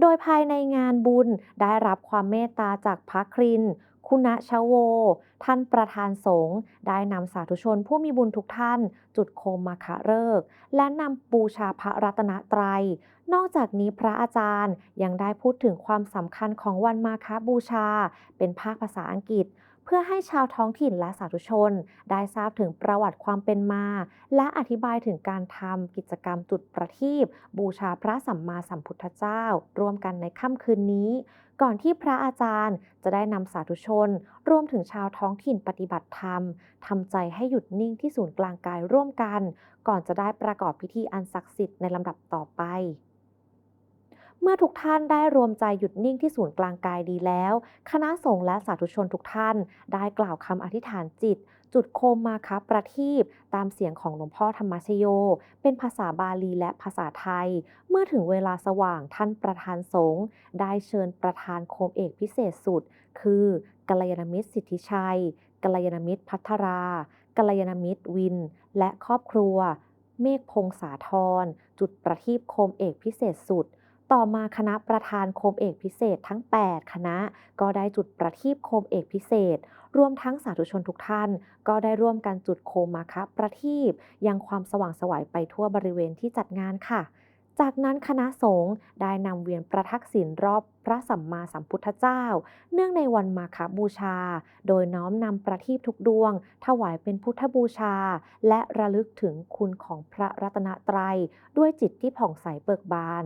โดยภายในงานบุญได้รับความเมตตาจากพระครินทร์คุณชโว ท่านประธานสงฆ์ได้นำสาธุชนผู้มีบุญทุกท่าน จุดโคมมาคะเริก และนำบูชาพระรัตนตรัย นอกจากนี้พระอาจารย์ยังได้พูดถึงความสำคัญของวันมาคะบูชา เป็นภาคภาษาอังกฤษ พื่อให้ชาวท้องถิ่นและสาธุชน ได้ทราบถึงประวัติความเป็นมา และอธิบายถึงการทำกิจกรรมจุดประทีปบูชาพระสัมมาสัมพุทธเจ้า ร่วมกันในค่ำคืนนี้ ก่อนที่พระอาจารย์จะได้นำสาธุชน รวมถึงชาวท้องถิ่นปฏิบัติธรรมทำใจให้หยุดนิ่งที่ศูนย์กลางกายร่วมกัน ก่อนจะได้ประกอบพิธีอันศักดิ์สิทธิ์ในลำดับต่อไป เมื่อทุกท่านได้รวมใจหยุดนิ่งที่ศูนย์กลางกายดีแล้ว คณะสงฆ์และสาธุชนทุกท่าน ได้กล่าวคำอธิษฐานจิต จุดโคมมาคับประทีปตามเสียงของหลวงพ่อธรรมชโย เป็นภาษาบาลีและภาษาไทย เมื่อถึงเวลาสว่างท่านประธานสงฆ์ได้เชิญประธานโคมเอกพิเศษสุด คือกัลยาณมิตรสิทธิชัยกัลยาณมิตรพัทรากัลยาณมิตรวิน และครอบครัว เมฆพงษาธรจุดประทีปโคมเอกพิเศษสุด ต่อมาคณะประธานโคมเอกพิเศษทั้ง 8 คณะก็ได้จุดประทีปโคมเอกพิเศษ รวมทั้งสาธุชนทุกท่าน ก็ได้ร่วมกันจุดโคมมาคะประทีปยังความสว่างสวัยไปทั่วบริเวณที่จัดงานค่ะ จากนั้นคณะสงฆ์ได้นำเวียนประทักษิณรอบพระสัมมาสัมพุทธเจ้า เนื่องในวันมาฆบูชา โดยน้อมนำประทีปทุกดวง ถวายเป็นพุทธบูชา และระลึกถึงคุณของพระรัตนตรัย ด้วยจิตที่ผ่องใสเบิกบาน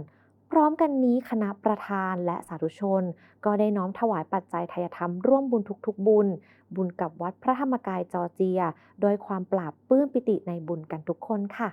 พร้อมกันนี้คณะประธานและสาธุชน ก็ได้น้อมถวายปัจจัยทายธรรมร่วมบุญทุกๆ บุญ บุญกับวัดพระธรรมกายจอร์เจีย โดยความปราบปลื้มปิติในบุญกันทุกคนค่ะ